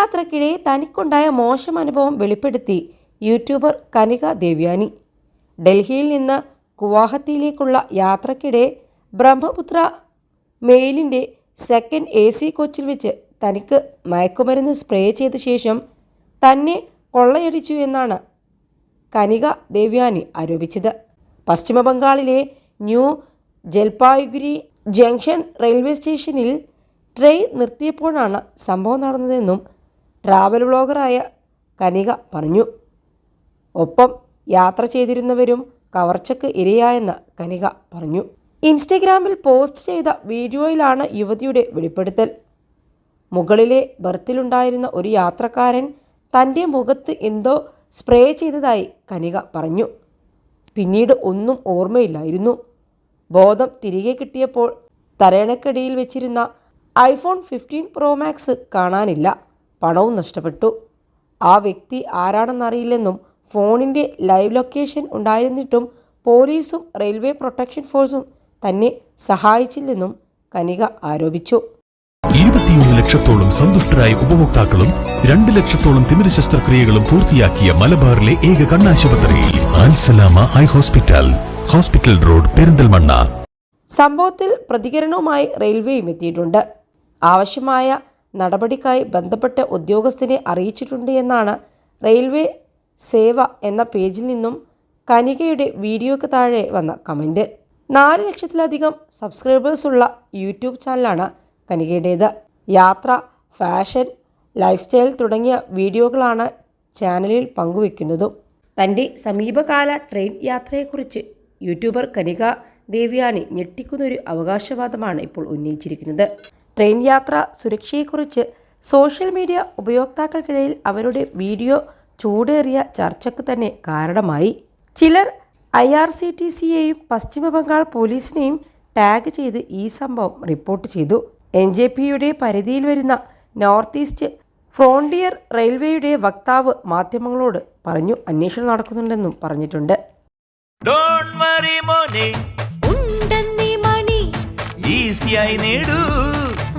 യാത്രക്കിടെ തനിക്കുണ്ടായ മോശം അനുഭവം വെളിപ്പെടുത്തി യൂട്യൂബർ കനിക ദേവ്യാനി. ഡൽഹിയിൽ നിന്ന് ഗുവാഹത്തിയിലേക്കുള്ള യാത്രക്കിടെ ബ്രഹ്മപുത്ര മെയിലിന്റെ സെക്കൻഡ് എ സി കോച്ചിൽ വെച്ച് തനിക്ക് മയക്കുമരുന്ന് സ്പ്രേ ചെയ്ത ശേഷം തന്നെ കൊള്ളയടിച്ചു എന്നാണ് കനിക ദേവ്യാനി ആരോപിച്ചത്. പശ്ചിമ ബംഗാളിലെ ന്യൂ ജൽപായ്ഗുരി ജംഗ്ഷൻ റെയിൽവേ സ്റ്റേഷനിൽ ട്രെയിൻ നിർത്തിയപ്പോഴാണ് സംഭവം നടന്നതെന്നും ട്രാവൽ ബ്ലോഗറായ കനിക പറഞ്ഞു. ഒപ്പം യാത്ര ചെയ്തിരുന്നവരും കവർച്ചയ്ക്ക് ഇരയായെന്ന് കനിക പറഞ്ഞു. ഇൻസ്റ്റഗ്രാമിൽ പോസ്റ്റ് ചെയ്ത വീഡിയോയിലാണ് യുവതിയുടെ വെളിപ്പെടുത്തൽ. മുകളിലെ ബർത്തിലുണ്ടായിരുന്ന ഒരു യാത്രക്കാരൻ തന്റെ മുഖത്ത് എന്തോ സ്പ്രേ ചെയ്തതായി കനിക പറഞ്ഞു. പിന്നീട് ഒന്നും ഓർമ്മയില്ലായിരുന്നു. ബോധം തിരികെ കിട്ടിയപ്പോൾ തലയണക്കടിയിൽ വെച്ചിരുന്ന ഐഫോൺ ഫിഫ്റ്റീൻ പ്രോ മാക്സ് കാണാനില്ല. പണവും നഷ്ടപ്പെട്ടു. ആ വ്യക്തി ആരാണെന്നറിയില്ലെന്നും ഫോണിന്റെ ലൈവ് ലൊക്കേഷൻ ഉണ്ടായിരുന്നിട്ടും പോലീസും റെയിൽവേ പ്രൊട്ടക്ഷൻ ഫോഴ്സും തന്നെ സഹായിച്ചില്ലെന്നും കനിക ആരോപിച്ചു. ഇരുപത്തിയൊന്ന് ലക്ഷത്തോളം സന്തുഷ്ടരായ ഉപഭോക്താക്കളും രണ്ട് ലക്ഷത്തോളം തിമിര ശസ്ത്രക്രിയകളും പൂർത്തിയാക്കിയ മലബാറിലെ ഏക കണ്ണാശുപത്രി Ansalama high hospital hospital road Perinthalmanna. സംഭവത്തിൽ പ്രതികരണവുമായി റെയിൽവേയും എത്തിയിട്ടുണ്ട്. ആവശ്യമായ നടപടിക്കായി ബന്ധപ്പെട്ട ഉദ്യോഗസ്ഥനെ അറിയിച്ചിട്ടുണ്ട് എന്നാണ് റെയിൽവേ സേവ എന്ന പേജിൽ നിന്നും കനികയുടെ വീഡിയോയ്ക്ക് താഴെ വന്ന കമന്റ് നാല് ലക്ഷത്തിലധികം സബ്സ്ക്രൈബേഴ്സുള്ള യൂട്യൂബ് ചാനലാണ് കനികയുടേത്. യാത്ര ഫാഷൻ ലൈഫ് സ്റ്റൈൽ തുടങ്ങിയ വീഡിയോകളാണ് ചാനലിൽ പങ്കുവെക്കുന്നതും തന്റെ സമീപകാല ട്രെയിൻ യാത്രയെക്കുറിച്ച് യൂട്യൂബർ കനിക ദേവ്യാനി ഞെട്ടിക്കുന്നൊരു അവകാശവാദമാണ് ഇപ്പോൾ ഉന്നയിച്ചിരിക്കുന്നത്. ട്രെയിൻ യാത്ര സുരക്ഷയെക്കുറിച്ച് സോഷ്യൽ മീഡിയ ഉപയോക്താക്കൾക്കിടയിൽ അവരുടെ വീഡിയോ ചൂടേറിയ ചർച്ചയ്ക്ക് തന്നെ കാരണമായി. ചിലർ ഐ ആർ സി ടി സിയെയും പശ്ചിമ ബംഗാൾ പോലീസിനെയും ടാഗ് ചെയ്ത് ഈ സംഭവം റിപ്പോർട്ട് ചെയ്തു. എൻ ജെ പിയുടെ പരിധിയിൽ വരുന്ന നോർത്ത് ഈസ്റ്റ് ഫ്രോണ്ടിയർ റെയിൽവേയുടെ വക്താവ് മാധ്യമങ്ങളോട് പറഞ്ഞു അന്വേഷണം നടക്കുന്നുണ്ടെന്നും പറഞ്ഞിട്ടുണ്ട്. ഡോണ്ട് വറി മോനെ. ഉണ്ടെന്നീ മണി. ഈസിയായി നേടൂ.